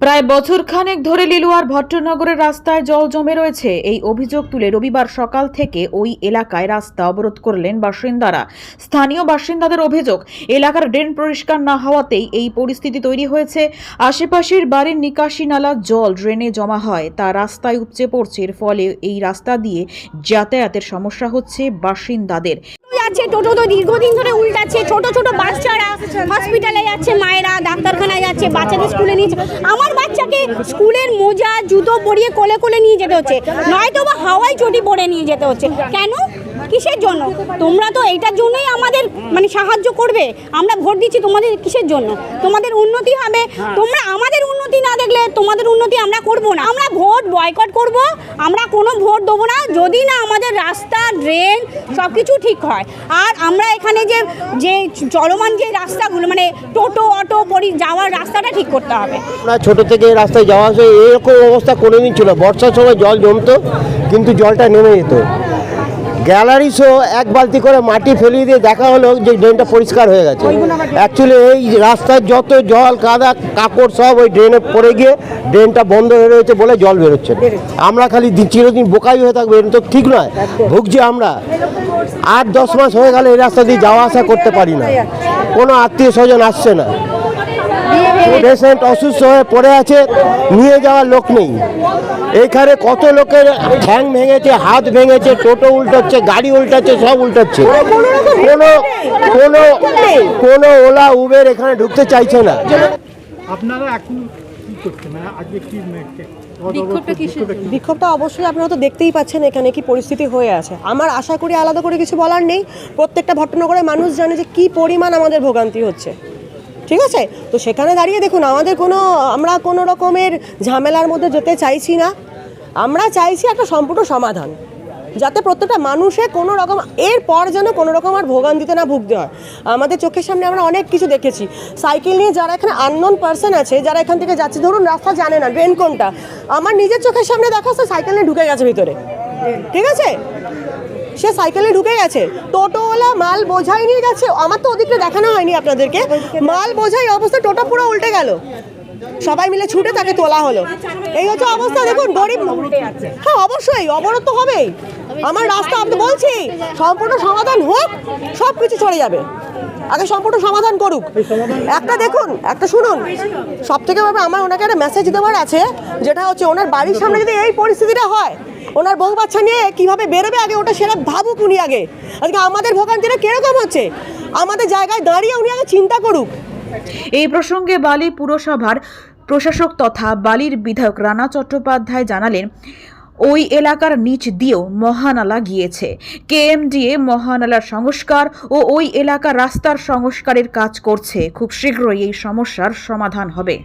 প্রায় বছর খানেক ধরে লিলুয়ার ভট্টনগরের রাস্তায় জল জমে রয়েছে। এই অভিযোগ তুলে রবিবার সকাল থেকে ওই এলাকায় রাস্তা অবরোধ করলেন বাসিন্দারা। স্থানীয় বাসিন্দাদের অভিযোগ, এলাকার ড্রেন পরিষ্কার না হওয়াতেই এই পরিস্থিতি তৈরি হয়েছে। আশেপাশের বাড়ির নিকাশি নালা জল ড্রেনে জমা হয়, তা রাস্তায় উপচে পড়ছে। এর ফলে এই রাস্তা দিয়ে যাতায়াতের সমস্যা হচ্ছে বাসিন্দাদের। যাচ্ছে, টোটো তো দীর্ঘদিন ধরে উল্টাচ্ছে, ছোট ছোট বাচ্চারা হসপিটালে যাচ্ছে, মায়েরা ডাক্তারখানায় যাচ্ছে, বাচ্চাদের স্কুলে নিয়ে আমার বাচ্চাকে স্কুলের মোজা, জুতো পরিয়ে কোলে কোলে নিয়ে যেতে হচ্ছে। নয়তো বা হাওয়াই চটি পরে নিয়ে যেতে হচ্ছে। কেন? কিসের জন্য? তোমরা তো এইটার জন্যই আমাদের মানে সাহায্য করবে। আমরা ভোট দিচ্ছি তোমাদের কিসের জন্য? তোমাদের উন্নতি হবে। তোমরা আমাদের উন্নতি না দেখলে তোমাদের উন্নতি আমরা করব না। আমরা ভোট বয়কট করব। আমরা কোনো ভোট দেবো না। যদি না আমাদের রাস্তা ড্রেন সব কিছু ঠিক হয়। আর আমরা এখানে যে যে চলমান যে রাস্তাগুলো মানে টোটো, অটো, পরি, যাওয়ার রাস্তাটা ঠিক করতে হবে। আমরা ছোটো থেকে রাস্তায় যাওয়া আসে, এরকম অবস্থা কোনোদিন ছিল বর্ষার সময় জল জমতো, কিন্তু জলটা নেমে যেত। গ্যালারি শো এক বালতি করে মাটি ফেলিয়ে দিয়ে দেখা হলো যে ড্রেনটা পরিষ্কার হয়ে গেছে। অ্যাকচুয়ালি এই রাস্তার যত জল কাদা কাপড় সব ওই ড্রেনে পড়ে গিয়ে ড্রেনটা বন্ধ হয়ে রয়েছে বলে জল বেরোচ্ছে। আমরা খালি চিরদিন বোকাই হয়ে থাকব এটা তো ঠিক নয়। ভুগছি আমরা। আট দশ মাস হয়ে গেলে এই রাস্তা দিয়ে যাওয়া আসা করতে পারি না। কোনো আত্মীয় স্বজন আসছে না। পেশেন্ট অসুস্থ হয়ে পড়ে আছে নিয়ে যাওয়ার লোক নেই। এইখানে কত লোকের ঠ্যাং ভেঙেছে হাত ভেঙেছে টোটো উল্টাচ্ছে গাড়ি উল্টাচ্ছে সব উল্টাচ্ছে। কোনো কোনো কোনো ওলা উবের এখানে ঢুকতে চাইছে না। আপনারা এখন কি করছেন? মানে আজকে কি বিক্ষোভটা অবশ্যই আপনারা তো দেখতেই পাচ্ছেন এখানে কি পরিস্থিতি হয়ে আছে। আমার আশা করি আলাদা করে কিছু বলার নেই। প্রত্যেকটা ভট্টনগরের মানুষ জানে যে কি পরিমাণ আমাদের ভোগান্তি হচ্ছে। ঠিক আছে? তো সেখানে দাঁড়িয়ে দেখুন, আমাদের কোনো, আমরা কোনো রকমের ঝামেলার মধ্যে যেতে চাইছি না। আমরা চাইছি একটা সম্পূর্ণ সমাধান, যাতে প্রত্যেকটা মানুষে কোনো রকম এরপর যেন কোনো রকম আর ভোগান্তিতে না ভুগতে হয়। আমাদের চোখের সামনে আমরা অনেক কিছু দেখেছি। সাইকেল নিয়ে যারা এখানে আননোন পার্সন আছে, যারা এখান থেকে যাচ্ছে, ধরুন রাস্তা জানে না ড্রেন কোনটা। আমার নিজের চোখের সামনে দেখাচ্ছে সাইকেল নিয়ে ঢুকে গেছে ভিতরে। ঠিক আছে? সে সাইকেলে ঢুকে গেছে। টোটোওয়ালা মাল বোঝাই নিয়ে যাচ্ছে। আমার তো ওদিকটা দেখানো হয়নি আপনাদেরকে। মাল বোঝাই অবস্থা, টোটো পুরো উল্টে গেল। সবাই মিলে ছুটে তাকে তোলা হলো। এই হচ্ছে অবস্থা, দেখুন, গরিব হ্যাঁ অবশ্যই, অবরোধ তো হবেই। আমার রাস্তা তো বলছি, সম্পূর্ণ সমাধান হোক সব কিছু চলে যাবে। আগে সম্পূর্ণ সমাধান করুক। একটা দেখুন, একটা শুনুন। সব থেকে ব্যাপার আমার ওনাকে একটা মেসেজ দেওয়ার আছে, যেটা হচ্ছে ওনার বাড়ির সামনে যদি এই পরিস্থিতিটা হয় ওনার বউ বাচ্চা নিয়ে কীভাবে বেরোবে আগে? ওটা সেটা ভাবুক উনি আগে। আজকে আমাদের ভোগান্তিটা কীরকম হচ্ছে? আমাদের জায়গায় দাঁড়িয়ে উনি আগে চিন্তা করুক। এই প্রসঙ্গে বালি পুরসভার প্রশাসক তথা বালির বিধায়ক রানা চট্টোপাধ্যায় জানালেন, ওই এলাকার নিচ দিয়েও মহানালা গিয়েছে। কেএমডিএ মহানালার সংস্কার ও ওই এলাকার রাস্তার সংস্কারের কাজ করছে। খুব শীঘ্রই এই সমস্যার সমাধান হবে।